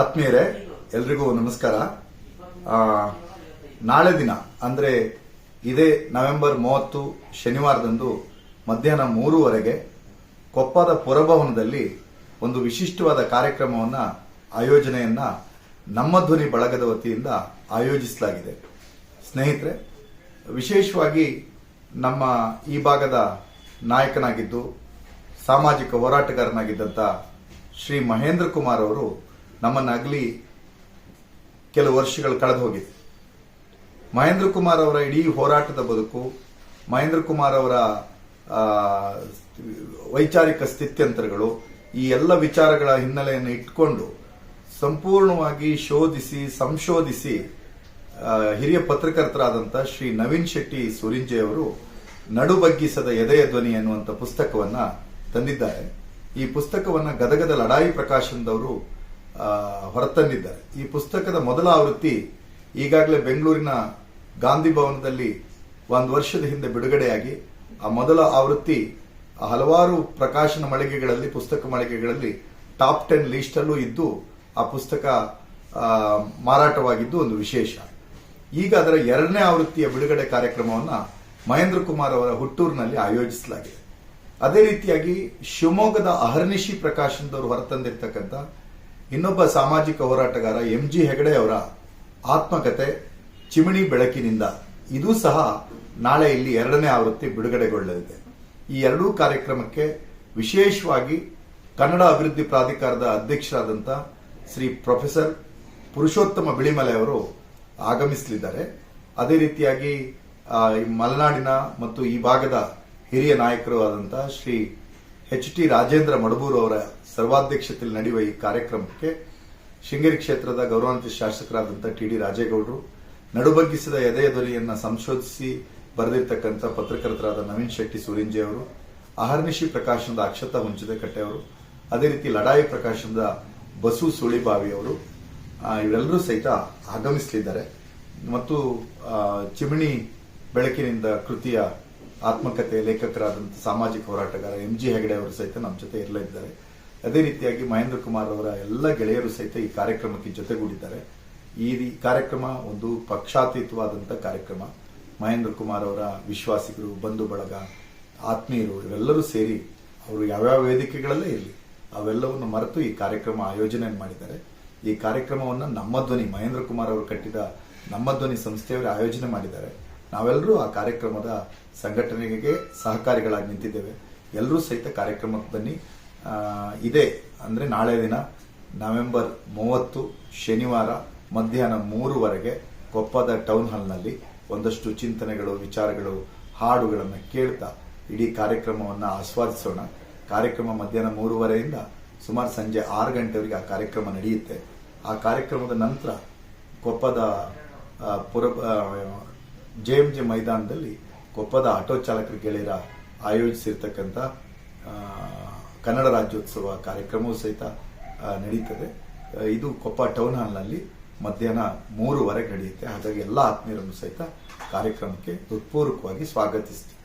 ಆತ್ಮೀಯರೇ, ಎಲ್ರಿಗೂ ನಮಸ್ಕಾರ. ನಾಳೆ ದಿನ, ಅಂದ್ರೆ ಇದೇ ನವೆಂಬರ್ ಮೂವತ್ತು, ಶನಿವಾರದಂದು ಮಧ್ಯಾಹ್ನ ಮೂರುವರೆಗೆ ಕೊಪ್ಪದ ಪುರಭವನದಲ್ಲಿ ಒಂದು ವಿಶಿಷ್ಟವಾದ ಕಾರ್ಯಕ್ರಮವನ್ನ, ಆಯೋಜನೆಯನ್ನ ನಮ್ಮ ಧ್ವನಿ ಬಳಗದ ವತಿಯಿಂದ ಆಯೋಜಿಸಲಾಗಿದೆ. ಸ್ನೇಹಿತರೆ, ವಿಶೇಷವಾಗಿ ನಮ್ಮ ಈ ಭಾಗದ ನಾಯಕನಾಗಿದ್ದು, ಸಾಮಾಜಿಕ ಹೋರಾಟಗಾರನಾಗಿದ್ದಂಥ ಶ್ರೀ ಮಹೇಂದ್ರ ಕುಮಾರ್ ಅವರು ನಮ್ಮನ್ನಗಲಿ ಕೆಲವು ವರ್ಷಗಳು ಕಳೆದು ಹೋಗಿದೆ. ಮಹೇಂದ್ರ ಕುಮಾರ್ ಅವರ ಇಡೀ ಹೋರಾಟದ ಬದುಕು, ಮಹೇಂದ್ರ ಕುಮಾರ್ ಅವರ ವೈಚಾರಿಕ ಸ್ಥಿತ್ಯಂತರಗಳು, ಈ ಎಲ್ಲ ವಿಚಾರಗಳ ಹಿನ್ನೆಲೆಯನ್ನು ಇಟ್ಕೊಂಡು ಸಂಪೂರ್ಣವಾಗಿ ಶೋಧಿಸಿ, ಸಂಶೋಧಿಸಿ ಹಿರಿಯ ಪತ್ರಕರ್ತರಾದಂಥ ಶ್ರೀ ನವೀನ್ ಶೆಟ್ಟಿ ಸುರಿಂಜೆ ಅವರು ನಡುಬಗ್ಗಿಸದ ಎದೆಯ ಧ್ವನಿ ಎನ್ನುವಂಥ ಪುಸ್ತಕವನ್ನ ತಂದಿದ್ದಾರೆ. ಈ ಪುಸ್ತಕವನ್ನ ಗದಗದ ಲಡಾಯಿ ಪ್ರಕಾಶನದವರು ಹೊರತಂದಿದ್ದಾರೆ. ಈ ಪುಸ್ತಕದ ಮೊದಲ ಆವೃತ್ತಿ ಈಗಾಗಲೇ ಬೆಂಗಳೂರಿನ ಗಾಂಧಿ ಭವನದಲ್ಲಿ ಒಂದು ವರ್ಷದ ಹಿಂದೆ ಬಿಡುಗಡೆಯಾಗಿ, ಆ ಮೊದಲ ಆವೃತ್ತಿ ಹಲವಾರು ಪ್ರಕಾಶನ ಮಳಿಗೆಗಳಲ್ಲಿ, ಪುಸ್ತಕ ಮಳಿಗೆಗಳಲ್ಲಿ ಟಾಪ್ ಟೆನ್ ಲಿಸ್ಟ್ ಅಲ್ಲೂ ಇದ್ದು, ಆ ಪುಸ್ತಕ ಮಾರಾಟವಾಗಿದ್ದು ಒಂದು ವಿಶೇಷ. ಈಗ ಅದರ ಎರಡನೇ ಆವೃತ್ತಿಯ ಬಿಡುಗಡೆ ಕಾರ್ಯಕ್ರಮವನ್ನು ಮಹೇಂದ್ರ ಕುಮಾರ್ ಅವರ ಹುಟ್ಟೂರಿನಲ್ಲಿ ಆಯೋಜಿಸಲಾಗಿದೆ. ಅದೇ ರೀತಿಯಾಗಿ ಶಿವಮೊಗ್ಗದ ಅಹರ್ನಿಶಿ ಪ್ರಕಾಶನದವರು ಹೊರತಂದಿರ್ತಕ್ಕಂಥ ಇನ್ನೊಬ್ಬ ಸಾಮಾಜಿಕ ಹೋರಾಟಗಾರ ಎಂ ಜಿ ಹೆಗಡೆ ಅವರ ಆತ್ಮಕತೆ ಚಿಮಣಿ ಬೆಳಕಿನಿಂದ. ಇದು ಸಹ ನಾಳೆ ಇಲ್ಲಿ ಎರಡನೇ ಆವೃತ್ತಿ ಬಿಡುಗಡೆಗೊಳ್ಳಲಿದೆ. ಈ ಎರಡೂ ಕಾರ್ಯಕ್ರಮಕ್ಕೆ ವಿಶೇಷವಾಗಿ ಕನ್ನಡ ಅಭಿವೃದ್ಧಿ ಪ್ರಾಧಿಕಾರದ ಅಧ್ಯಕ್ಷರಾದಂಥ ಶ್ರೀ ಪ್ರೊಫೆಸರ್ ಪುರುಷೋತ್ತಮ ಬಿಳಿಮಲೆ ಅವರು ಆಗಮಿಸಲಿದ್ದಾರೆ. ಅದೇ ರೀತಿಯಾಗಿ ಮಲೆನಾಡಿನ ಮತ್ತು ಈ ಭಾಗದ ಹಿರಿಯ ನಾಯಕರು ಆದಂತಹ ಶ್ರೀ ಎಚ್ ಟಿ ರಾಜೇಂದ್ರ ಮಡಬೂರು ಅವರ ಸರ್ವಾಧ್ಯಕ್ಷತೆಯಲ್ಲಿ ನಡೆಯುವ ಈ ಕಾರ್ಯಕ್ರಮಕ್ಕೆ ಶೃಂಗೇರಿ ಕ್ಷೇತ್ರದ ಗೌರವಾನ್ವಿತ ಶಾಸಕರಾದಂಥ ಟಿ ಡಿ ರಾಜೇಗೌಡರು, ನಡುಬಗ್ಗಿಸಿದ ಎದೆಯ ಧ್ವನಿಯನ್ನ ಸಂಶೋಧಿಸಿ ಬರೆದಿರ್ತಕ್ಕಂಥ ಪತ್ರಕರ್ತರಾದ ನವೀನ್ ಶೆಟ್ಟಿ ಸುರಿಂಜೆ ಅವರು, ಅಹರ್ನಿಶಿ ಪ್ರಕಾಶನದ ಅಕ್ಷತಾ ಹುಂಚದೆ ಕಟ್ಟೆ ಅವರು, ಅದೇ ರೀತಿ ಲಡಾಯಿ ಪ್ರಕಾಶನದ ಬಸು ಸುಳಿಬಾವಿ ಅವರು ಇವರೆಲ್ಲರೂ ಸಹಿತ ಆಗಮಿಸಲಿದ್ದಾರೆ. ಮತ್ತು ಚಿಮಣಿ ಬೆಳಕಿನಿಂದ ಕೃತಿಯ ಆತ್ಮಕಥೆ ಲೇಖಕರಾದಂಥ ಸಾಮಾಜಿಕ ಹೋರಾಟಗಾರ ಎಂ ಜಿ ಹೆಗಡೆ ಅವರು ಸಹಿತ ನಮ್ಮ ಜೊತೆ ಇರಲಿದ್ದಾರೆ. ಅದೇ ರೀತಿಯಾಗಿ ಮಹೇಂದ್ರ ಕುಮಾರ್ ಅವರ ಎಲ್ಲ ಗೆಳೆಯರು ಸಹಿತ ಈ ಕಾರ್ಯಕ್ರಮಕ್ಕೆ ಜೊತೆಗೂಡಿದ್ದಾರೆ. ಈ ಕಾರ್ಯಕ್ರಮ ಒಂದು ಪಕ್ಷಾತೀತವಾದಂಥ ಕಾರ್ಯಕ್ರಮ. ಮಹೇಂದ್ರ ಕುಮಾರ್ ಅವರ ವಿಶ್ವಾಸಿಗರು, ಬಂಧು ಬಳಗ, ಆತ್ಮೀಯರು ಇವೆಲ್ಲರೂ ಸೇರಿ ಅವರು ಯಾವ್ಯಾವ ವೇದಿಕೆಗಳಲ್ಲೇ ಇರಲಿ, ಅವೆಲ್ಲವನ್ನು ಮರೆತು ಈ ಕಾರ್ಯಕ್ರಮ ಆಯೋಜನೆ ಮಾಡಿದ್ದಾರೆ. ಈ ಕಾರ್ಯಕ್ರಮವನ್ನು ನಮ್ಮ ಧ್ವನಿ ಮಹೇಂದ್ರ ಕುಮಾರ್ ಅವರು ಕಟ್ಟಿದ ನಮ್ಮ ಧ್ವನಿ ಸಂಸ್ಥೆಯವರು ಆಯೋಜನೆ ಮಾಡಿದ್ದಾರೆ. ನಾವೆಲ್ಲರೂ ಆ ಕಾರ್ಯಕ್ರಮದ ಸಂಘಟನೆಗೆ ಸಹಕಾರಿಗಳಾಗಿ ನಿಂತಿದ್ದೇವೆ. ಎಲ್ಲರೂ ಸಹಿತ ಕಾರ್ಯಕ್ರಮಕ್ಕೆ ಬನ್ನಿ. ಇದೆ ಅಂದ್ರೆ ನಾಳೆ ದಿನ ನವೆಂಬರ್ ಮೂವತ್ತು ಶನಿವಾರ ಮಧ್ಯಾಹ್ನ ಮೂರುವರೆಗೆ ಕೊಪ್ಪದ ಟೌನ್ ಹಾಲ್ನಲ್ಲಿ ಒಂದಷ್ಟು ಚಿಂತನೆಗಳು, ವಿಚಾರಗಳು, ಹಾಡುಗಳನ್ನು ಕೇಳ್ತಾ ಇಡೀ ಕಾರ್ಯಕ್ರಮವನ್ನು ಆಸ್ವಾದಿಸೋಣ. ಕಾರ್ಯಕ್ರಮ ಮಧ್ಯಾಹ್ನ ಮೂರುವರೆಯಿಂದ ಸುಮಾರು ಸಂಜೆ ಆರು ಗಂಟೆವರೆಗೆ ಆ ಕಾರ್ಯಕ್ರಮ ನಡೆಯುತ್ತೆ. ಆ ಕಾರ್ಯಕ್ರಮದ ನಂತರ ಕೊಪ್ಪದ ಪುರ ಜೆ ಮೈದಾನದಲ್ಲಿ ಕೊಪ್ಪದ ಆಟೋ ಚಾಲಕರ ಗೆಳೆಯರ ಆಯೋಜಿಸಿರ್ತಕ್ಕಂಥ ಕನ್ನಡ ರಾಜ್ಯೋತ್ಸವ ಕಾರ್ಯಕ್ರಮವೂ ಸಹಿತ ನಡೀತದೆ. ಇದು ಕೊಪ್ಪ ಟೌನ್ ಹಾಲ್ನಲ್ಲಿ ಮಧ್ಯಾಹ್ನ ಮೂರುವರೆಗೆ ನಡೆಯುತ್ತೆ. ಹಾಗಾಗಿ ಎಲ್ಲ ಆತ್ಮೀಯರನ್ನು ಸಹಿತ ಕಾರ್ಯಕ್ರಮಕ್ಕೆ ಹೃತ್ಪೂರ್ವಕವಾಗಿ ಸ್ವಾಗತಿಸ್ತೀನಿ